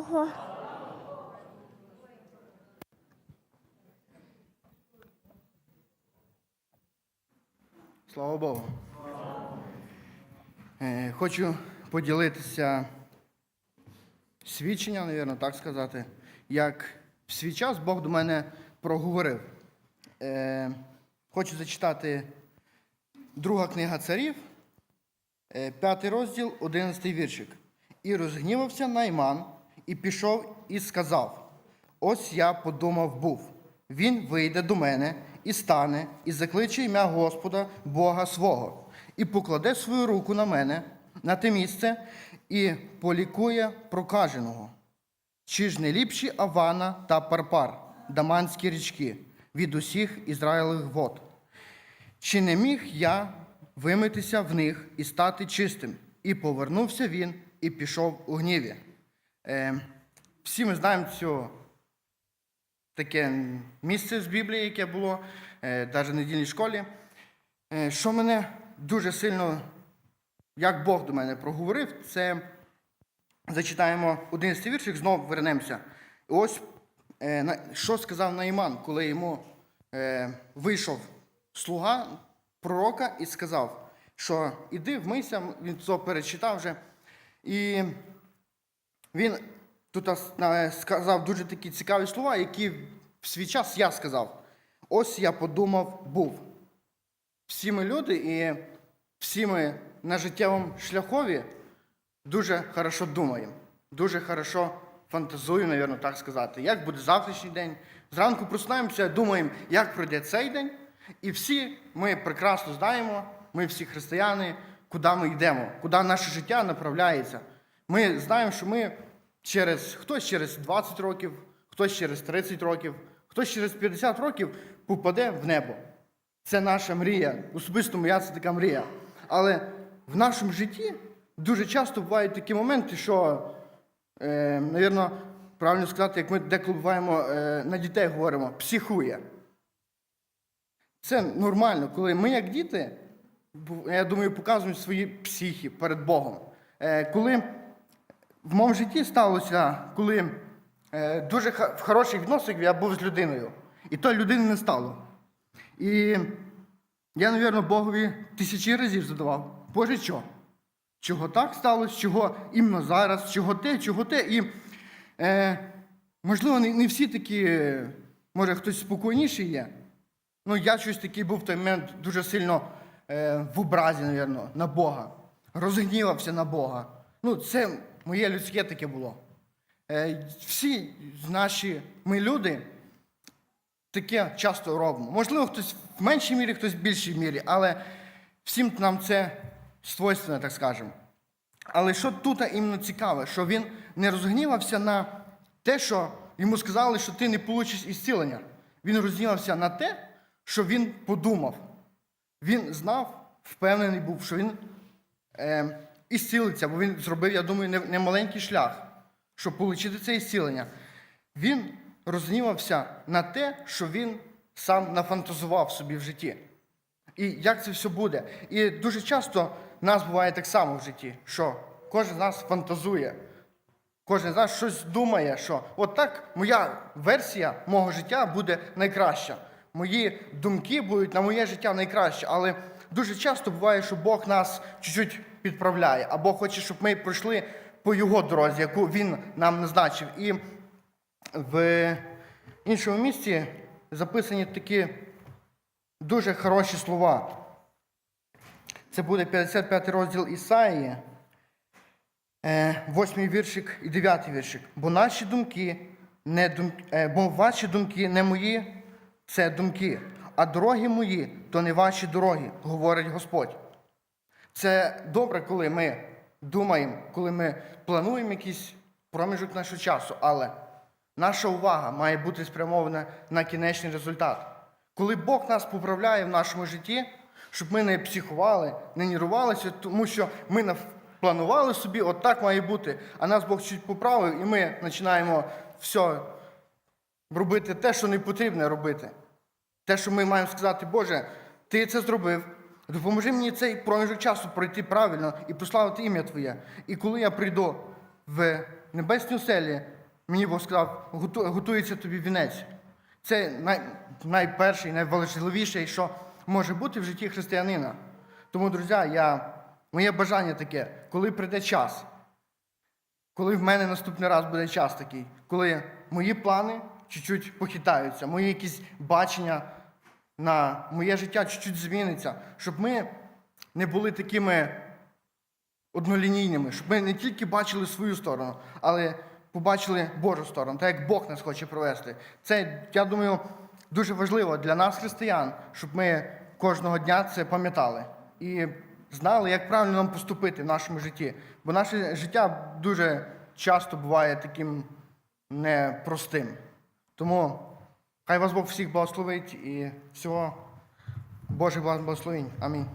Богу. Слава Богу. Е, Хочу поділитися свідченням, навірно, так сказати, як в свій час Бог до мене проговорив. Е, Хочу зачитати друга книга царів, е, п'ятий розділ, одинадцятий віршик. І розгнівався Найман, і пішов і сказав: Ось я подумав був. Він вийде до мене і стане, і закличе ім'я Господа, Бога свого, і покладе свою руку на мене, на те місце, і полікує прокаженого. Чи ж не ліпші Авана та Парпар, даманські річки, від усіх Ізраїлевих вод? Чи не міг я вимитися в них і стати чистим? І повернувся він і пішов у гніві. Е, всі ми знаємо цю таке місце з Біблії, яке було е, навіть в недільній школі. Е, що мене дуже сильно, як Бог до мене проговорив, це зачитаємо 11 віршик, знову вернемося. Ось е, що сказав Наїман, коли йому е, вийшов слуга пророка і сказав, що іди вмийся, він це перечитав вже. І він тут сказав дуже такі цікаві слова, які в свій час я сказав. Ось я подумав, був. Всі ми люди і всі ми на життєвому шляхові дуже хорошо думаємо, дуже хорошо фантазуємо, напевно, так сказати. Як буде завтрашній день? Зранку просинаємося, думаємо, як пройде цей день. І всі ми прекрасно знаємо, ми всі християни, куди ми йдемо, куди наше життя направляється. Ми знаємо, що ми через хтось через 20 років, хтось через 30 років, хтось через 50 років попаде в небо. Це наша мрія. Особисто моя це така мрія. Але в нашому житті дуже часто бувають такі моменти, що, е, навірно, правильно сказати, як ми деколи буваємо е, на дітей говоримо, психує. Це нормально, коли ми, як діти, я думаю, показуємо свої психи перед Богом. Е, коли в моєму житті сталося, коли е, дуже в хороших відносинах я був з людиною, і тої людини не стало. І я, мабуть, Богові тисячі разів задавав, Боже, що? Чого так сталося, чого іменно зараз, чого те, чого те. І, е, можливо, не, не всі такі, може, хтось спокійніший є. Ну, я щось такий був в той момент дуже сильно е, в образі, мабуть, на Бога. Розгнівався на Бога. Ну, це моє людське таке було. Е, всі наші ми люди таке часто робимо. Можливо, хтось в меншій мірі, хтось в більшій мірі, але всім нам це свойственно, так скажемо. Але що тут іменно цікаве, що він не розгнівався на те, що йому сказали, що ти не получиш ісцілення. Він розгнівався на те, що він подумав. Він знав, впевнений був, що він е, ісцілиться, бо він зробив, я думаю, немаленький шлях, щоб отримати це ісцілення. Він розгнівався на те, що він сам нафантазував собі в житті. І як це все буде? І дуже часто в нас буває так само в житті, що кожен з нас фантазує, кожен з нас щось думає, що от так моя версія мого життя буде найкраща. Мої думки будуть на моє життя найкраще. Але дуже часто буває, що Бог нас чуть-чуть підправляє, або хоче, щоб ми пройшли по його дорозі, яку він нам назначив. І в іншому місці записані такі дуже хороші слова. Це буде 55 розділ Ісаїї, 8 віршик і 9 віршик. Бо наші думки не дум... е, бо ваші думки не мої, це думки, а дороги мої то не ваші дороги, говорить Господь. Це добре, коли ми думаємо, коли ми плануємо якийсь проміжок нашого часу, але наша увага має бути спрямована на кінечний результат. Коли Бог нас поправляє в нашому житті, щоб ми не психували, не нервувалися, тому що ми планували собі, от так має бути, а нас Бог чуть поправив, і ми починаємо все робити те, що не потрібно робити. Те, що ми маємо сказати, Боже, ти це зробив. Допоможи мені цей проміжок часу пройти правильно і прославити ім'я Твоє. І коли я прийду в небесній оселі, мені Бог сказав, «Готу- готується тобі вінець. Це най, найперший, найважливіший, що може бути в житті християнина. Тому, друзі, я, моє бажання таке, коли прийде час, коли в мене наступний раз буде час такий, коли мої плани чуть-чуть похитаються, мої якісь бачення на моє життя чуть-чуть зміниться, щоб ми не були такими однолінійними, щоб ми не тільки бачили свою сторону, але побачили Божу сторону, так як Бог нас хоче провести. Це, я думаю, дуже важливо для нас, християн, щоб ми кожного дня це пам'ятали і знали, як правильно нам поступити в нашому житті. Бо наше життя дуже часто буває таким непростим. Тому хай вас Бог всіх благословить і всього Божих благословень. Амінь.